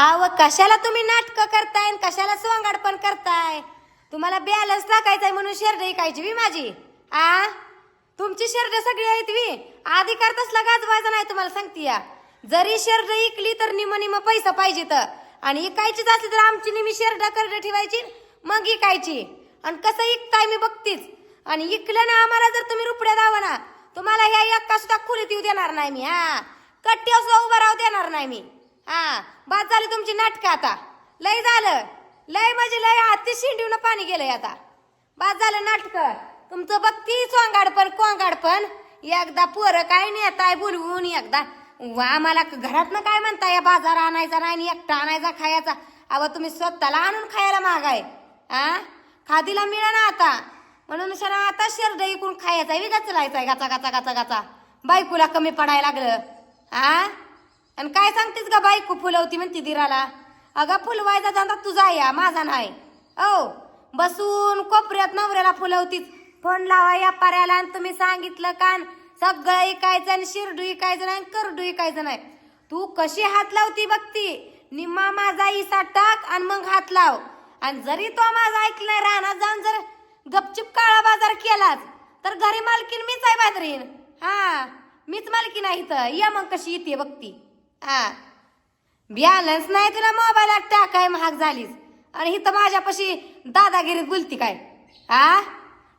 आव कशाला तुम्ही नाटकं करताय आणि कशाला सोंगाड पण करताय? तुम्हाला बॅलन्स टाकायचाय म्हणून शर्ट ऐकायची वी माझी. आ? तुमची शर्ट सगळी आहेत वी अधिकार तसला गाजवायचा नाही तुम्हाला सांगते या. जरी शर्ट इकली तर निम निम पैसा पाहिजे तर. आणि ऐकायचीच असली तर आमची निमी शर्ट करड ठेवायची मग ऐकायची आणि कसं ऐकताय मी बघतीच. आणि इकलं ना आम्हाला जर तुम्ही रुपड्या दावा ना तुम्हाला ह्या एका सुद्धा खुलीत येऊ देणार नाही मी हा. कट्टी सुद्धा उभा राहू देणार नाही मी. हा बाद झाली तुमची नाटकं आता. लय झालं. लय म्हणजे लय हाती शिंडीवनं पाणी गेलंय आता. बाद झालं नाटक. तुमचं बघती चोंगाड पण कोंगाड पण एकदा पोरं काय नेताय बोलवून एकदा. वा मला घरातनं काय म्हणताय? या बाजार आणायचा नाही आणि एकटा आणायचा खायचा. अव तुम्ही स्वतःला आणून खायला मागाय. हा खादीला मिळा ना आता. म्हणून शरा आता शेरड इकून खायचा विगा चलायचा गाचा गाचा गाचा गाचा. बायकोला कमी पडायला लागलं. हा आणि काय सांगतेस का बायको फुलवती म्हणते दिराला? अगं फुलवायचा धंदा तुझा या माझा नाही. ओ बसून कोपऱ्यात नवऱ्याला फुलवतीच फोन लावा या पाऱ्याला आणि तुम्ही सांगितलं कान सगळं इकायचं आणि शिरडू ऐकायचं नाही आणि करडू ऐकायचं नाही. तू कशी हात लावती बघती? निम्मा माझा इसा टाक आणि मग हात लाव. आणि जरी तो माझा ऐकलाय रानात जाऊन जर गपचिप काळा बाजार केलाच तर घरी मालकीन मीच आहे बाजरीन. हा मीच मालकीन आहे इथं. या मग कशी येते बघती. हा. बॅलन्स नाही तुला मोबाईलात टाकाय महाग झालीस. आणि इथं माझ्यापाशी दादागिरीत बोलती काय? हा?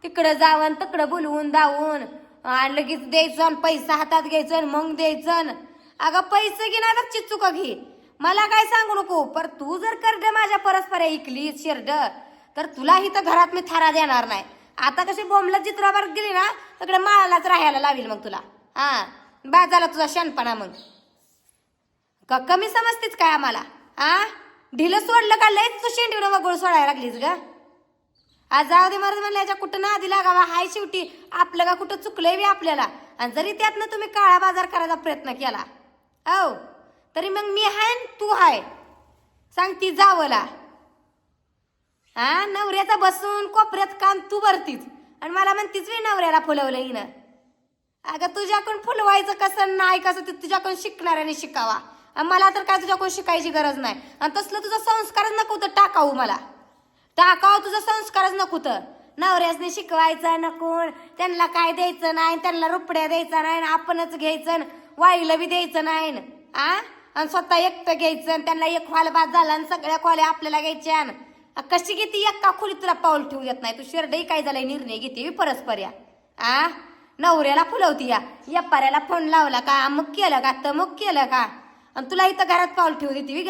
तिकडं जाऊन तिकडं बोलवून दावून आणि लगेच द्यायचं आणि पैसा हातात घ्यायचं मग द्यायचं आणि अगं पैसे घे ना तर चिचुका घे. मला काय सांगू नको पर तू जर करड माझ्या परस्पर ऐकली शिरड तर तुला इथं घरात मी थारा देणार नाही. आता कशी बोंबला चित्रावर गेली ना तिकडे माळालाच राहायला लावील मग तुला. हा बाजाला तुझा शहाणपणा मग. का कमी समजतेच काय आम्हाला? आ? ढिलं सोडलं का लयच तू शेंडीवर वगळ सोडायला लागलीस ग? आज जाऊ दे महाराज म्हणलं याच्या कुठं नादी लागावा? हाय शेवटी. आपलं का कुठं चुकलंय बी आपल्याला? आणि जरी त्यातनं तुम्ही काळा बाजार करायचा प्रयत्न केला. औ तरी मग मी हाय तू हाय. सांगती जावला. हा नवऱ्याचा बसून कोपऱ्यात काम तू भरतीच आणि मला म्हणतीच मी नवऱ्याला फुलवलं हिनं. अगं तुझ्याकडून फुलवायचं कसं नाही कसं ते तुझ्याकडून शिकणाऱ्याने शिकावा. आणि मला तर काय तुझ्याकडून शिकायची गरज नाही. आणि तसलं तुझा संस्कारच नको तर टाकावू मला. टाकावं तुझा संस्कारच नको तर. नवऱ्यासने शिकवायचं नको त्यांना काय द्यायचं नाही त्यांना रुपड्या द्यायचा नाही आणि आपणच घ्यायचं आणि वाईला बी द्यायचं नाही आ? आणि स्वतः एकटं घ्यायचं आणि त्यांना एक खोल बाद झाला आणि सगळ्या खोल्या आपल्याला घ्यायच्या आणि कशी घेते एका खोलीत तुला पाऊल ठेवू येत नाही. तू शिरडही काय झालाय निर्णय घेते परस्पर या आ? नवऱ्याला फुलवती या. या फोन लावला का? अमुक केलं का? तमुक केलं का? आणि तुला इथं घरात पाऊल ठेवू देते विग.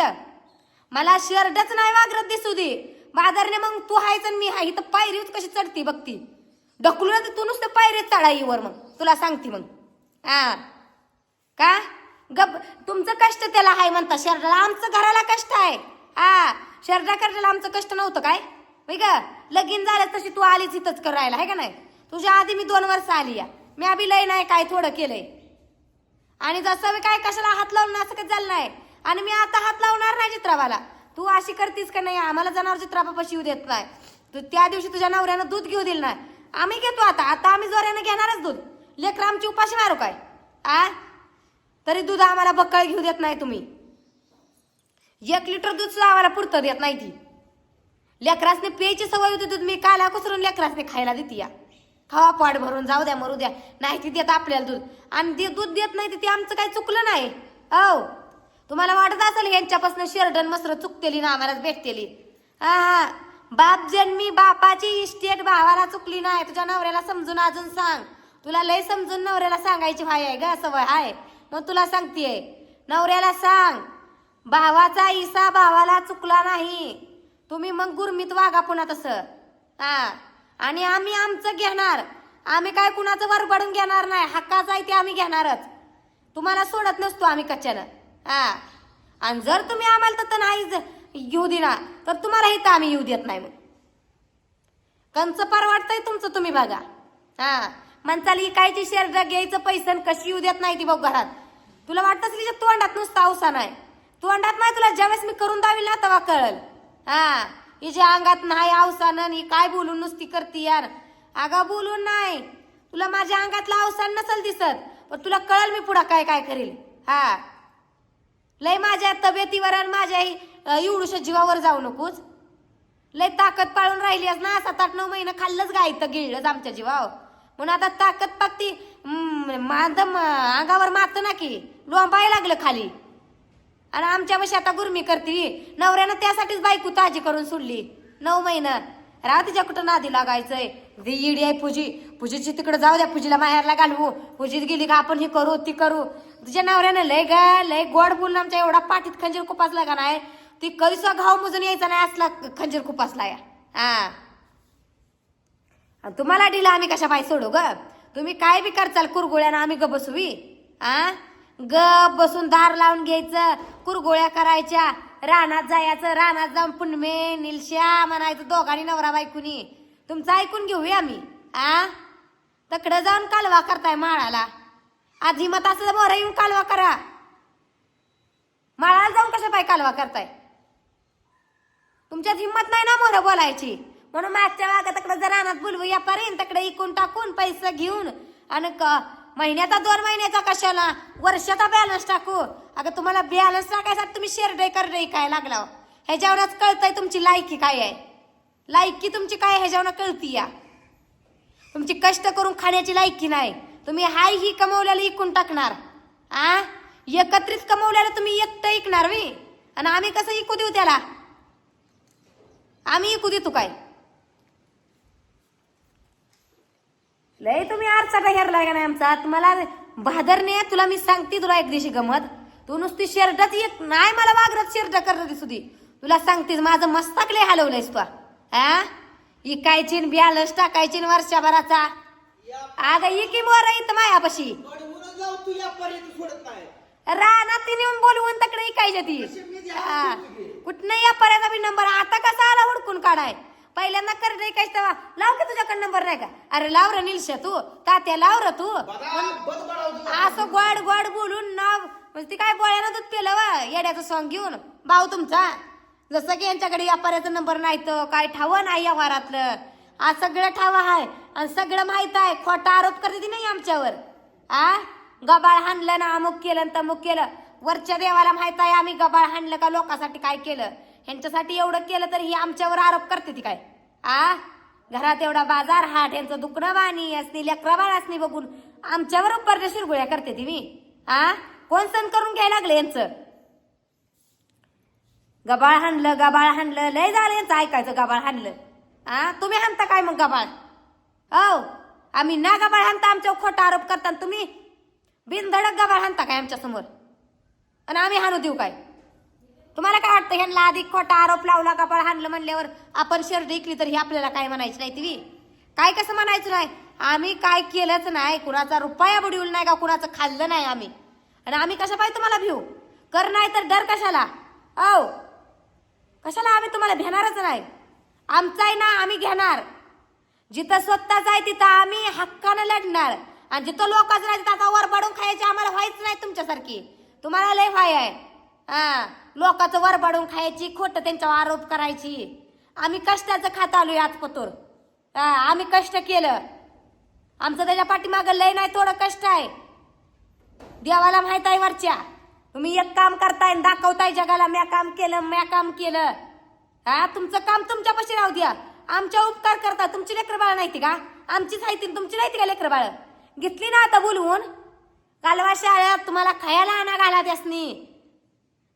मला शर्टच नाही वागरत दिसू दे. बाजारने मग तू हायच आणि मी हाय. इथं पायरीच कशी चढती बघती. ढकलू ना तू नुसतं पायरीच चढा येवर मग. तुला सांगते मग. हा. का? गप. तुमचं कष्ट त्याला हाय म्हणता. शर्टाला आमचं घराला कष्ट आहे. हा. शर्टा करण्याला आमचं कष्ट नव्हतं काय? होय का लगीन झालं तशी तू आलीच इथंच कर राहिला आहे का नाही? तुझ्या आधी मी दोन वर्ष आली या. मी अभि लय नाही काय थोडं केलंय. आणि जसं मी काय कशाला हात लावून असं काही झालं नाही. आणि मी आता हात लावणार नाही चित्राबाला. तू अशी करतीस का नाही? आम्हाला जनावर चित्राबापाशी येऊ देत नाही. तू त्या दिवशी तुझ्या नवऱ्यानं दूध घेऊ दिलं नाही. आम्ही घेतो आता. आता आम्ही जोऱ्यानं घेणारच दूध. लेकर आमची उपाशी मारू काय? आ? तरी दूध आम्हाला बक्कळ घेऊ देत नाही तुम्ही. एक लिटर दूध सुद्धा आम्हाला पुरतं देत नाही ती. लेकरासने प्यायची सवय होती दूध. मी काला कुसरून लेकरासने खायला देते या. खावा पाड भरून जाऊ द्या मरू द्या. नाही ती देत आपल्याला दूध. आणि ते दूध देत नाही ते आमचं काही चुकलं नाही. हो. तुम्हाला वाटत असेल यांच्यापासून शेरडन मसर चुकतेली ना आम्हालाच भेटतेली. हा हा. बाप जन्मी बापाची इस्टेट भावाला चुकली नाही. तुझ्या नवऱ्याला समजून अजून सांग. तुला लय समजून नवऱ्याला सांगायची भाई आहे ग सवय आहे मग तुला सांगतेय. नवऱ्याला सांग. भावाचा इसा भावाला चुकला नाही. तुम्ही मग गुरमीत वागा पुन्हा तसं. हा. आणि आम्ही आमचं घेणार. आम्ही काय कुणाचं वरबडून घेणार नाही. हक्काचं आहे ते आम्ही घेणारच. तुम्हाला सोडत नसतो आम्ही कच्च्यानं हा. आणि जर तुम्ही आम्हाला तर नाही येऊ देणार तर तुम्हाला इथं आम्ही येऊ देत नाही मग. कंच परवाडतंय तुमचं तुम्ही बघा. हा. म्हणचाल कायची शेअर घ्यायचं पैसे कशी येऊ देत नाही ती बघ घरात. तुला वाटतं की तोंडात नुसता अवसा नाही तोंडात नाही तुला ज्यावेळेस मी करून दावी ना तेव्हा कळल. हा. हिच्या अंगात नाही अवसानं ही काय बोलून नुसती करती यार? अगा बोलून नाही. तुला माझ्या अंगातला अवसान नसल दिसत पण तुला कळल मी पुढं काय काय करेल. हा. लय माझ्या तब्येतीवर आणि माझ्या एवढूशा जीवावर जाऊ नकोच लय ताकद पाळून राहिली आज ना सात आठ नऊ महिना खाल्लंच गायतं गिळलंच आमच्या जीवाव म्हणून आता ताकद पाकती माझं अंगावर मात ना की लोंबाय लागलं खाली. आणि आमच्या वशी आता गुरमी करते. नवऱ्यानं त्यासाठीच बायको ताजी करून सोडली. नऊ महिनं. राव तिच्या कुठं नादी लागायचंय? ती इडी आहे पूजी. पूजीची तिकडे जाऊ द्या पूजीला माहेरला घालवू. पूजीत गेली का आपण हे करू ती करू. तुझ्या नवऱ्यानं लय ग लय गोड बोलून आमच्या एवढा पाठीत खंजीर खुपासला का नाही? ती कधीसा घाव मुजून यायचा नाही असला खंजीर खुपासला या. हा. तुम्हाला दिला आम्ही कशा बाई सोडू ग? तुम्ही काय बी करचाल कुरगुळ्यानं आम्ही ग बसवी आ? ग बसून दार लावून घ्यायचं कुरगोळ्या करायच्या रानात जायचं रानात जाऊन पुनमे निलश्या म्हणायचं दोघांनी नवरा बायकुनी. तुमचं ऐकून घेऊया आम्ही आ? तकडं जाऊन कालवा करताय माळाला. आधी मत असलं मोर येऊन कालवा करा. माळाला जाऊन कशा पाय कालवा करताय? तुमच्यात हिंमत नाही ना मोर बोलायची? म्हणून मागच्या मागं तकडं जर रानात बोलवू या पर्यंत तकडे इकून टाकून पैसे घेऊन आणि क- महिन्याचा दोन महिन्याचा कशाला? वर्षाचा बॅलन्स टाकू. अगं तुम्हाला बॅलन्स टाकायसाठी तुम्ही शेरडे करडे काय लागला ह्याच्यावरच कळतंय तुमची लायकी काय आहे. लायकी तुमची काय आहे ह्याच्यावर कळती या. तुमची कष्ट करून खाण्याची लायकी नाही. तुम्ही हाय ही कमवल्याला इकून टाकणार. आ? एकत्रित कमवल्याला तुम्ही एकटं ऐकणार मी आणि आम्ही कसं इकू देऊ त्याला? आम्ही इकू देतो काय? लय तुम्ही आरचा हेरलाय का नाही आमचा. तुम्हाला बहादरने तुला मी सांगते तुला एक दिवशी गमत. तू नुसती शेरडच येत नाही मला वागरत शेरड करत दिसू दे. तुला सांगतेस माझं मस्तक लय हलवलंयस तू. हा? इकायची बॅलन्स टाकायची वर्षभराचा. अगं इकी मोर इथं मायापाशी. रानात ती नेऊन बोलवून तकडे इकायच्या ती. हा. कुठनं या पर्यंत नंबर. आता कसा आला हुडकून काढाय? पहिल्यांदा कर नाही काय तेव्हा? लाव की तुझ्याकडे नंबर नाही का? अरे लाव र निलशा तू. तात्या लाव र तू. असं गोड गोड बोलून नाव म्हणजे ती काय बोळ्यानं दूध पेलं वा? येड्याचं सॉंग घेऊन. भाऊ तुमचा? जसं की यांच्याकडे व्यापाऱ्याचा नंबर नाही तर काय ठावं नाही या वारातलं. आज सगळं ठाव आहे आणि सगळं माहीत आहे. खोटा आरोप करते ती नाही आमच्यावर. आ? गबाळ हाणलं ना अमुक केलं तमुक केलं. वरच्या देवाला माहीत आहे आम्ही गबाळ हाणलं का लोकांसाठी काय केलं? यांच्यासाठी एवढं केलं तर ही आमच्यावर आरोप करते ती काय? आ? घरात एवढा बाजार हाट यांचं दुखणं बाणी असते लेकराबाळ असणी बघून आमच्यावर उपरच्या शिरगोळ्या करते ती मी. आ? कोण सण करून घ्यायला लागले यांचं? गबाळ हाणलं गबाळ हाणलं लय झालं यांचं ऐकायचं गबाळ हाणलं. आ? तुम्ही हाणता काय मग गबाळ? हो आम्ही ना गबाळ हाणता आमच्यावर खोटा आरोप करता तुम्ही बिनधडक गबाळ हाणता काय आमच्यासमोर? आणि आम्ही हाणू देऊ काय? तुम्हाला काय वाटतं ह्यांना आधी खोटा आरोप लावला गबाळ हाणलं म्हणल्यावर आपण शर्ट ऐकली तर हे आपल्याला काय म्हणायचं नाही ती? काय कसं म्हणायचं नाही? आम्ही काय केलंच नाही. कुणाचा रुपया बुडवून नाही का कुणाचं खाल्लं नाही आम्ही? आणि आम्ही कशा पाहिजे तुम्हाला भिऊ? कर नाही तर डर कशाला? औ. कशाला आम्ही तुम्हाला भेणारच नाही? आमचा आहे ना आम्ही घेणार. जिथं स्वतःच आहे तिथं आम्ही हक्कानं लढणार. आणि जिथं लोकांचं नाही तिथं आता वर पडून खायची आम्हाला व्हायच नाही तुमच्यासारखी. तुम्हाला लय व्हाय आहे. हा लोकांचं वरबाडून खायची खोटं त्यांच्यावर आरोप करायची. आम्ही कष्टाचं खात आलोय आज पतोर. हा आम्ही कष्ट केलं. आमचं त्याच्या पाठीमागं लय नाही थोडं कष्ट आहे. देवाला माहीत आहे वरच्या. तुम्ही एक काम करताय आणि दाखवताय जगाला म्या काम केलं म्या काम केलं. हा तुमचं काम तुमच्यापाशी राहू द्या. आमच्या उपकार करता तुमची लेकर बाळ नाही का? आमचीच आहे ती तुमची नाही का लेकर बाळ? घेतली ना आता बोलवून? कालवा शाळेत तुम्हाला खायला आणा घाला त्यासनी.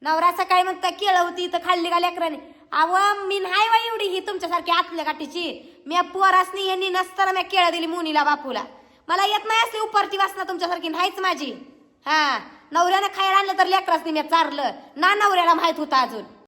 नवरा सकाळी म्हणता केळं होती तर खाल्ली का लेकराने? अव मी नाही वा एवढी ही तुमच्यासारखी आतल्या गाठीची. मी पोरासनी यांनी नसताना मी केळं दिली मुनीला बापूला. मला येत नाही असली उपरची वासना तुमच्यासारखी नाहीच माझी. हा नवऱ्यानं खायला आणलं तर लेकरासनी मी चारलं. ना नवऱ्याला माहीत होतं अजून.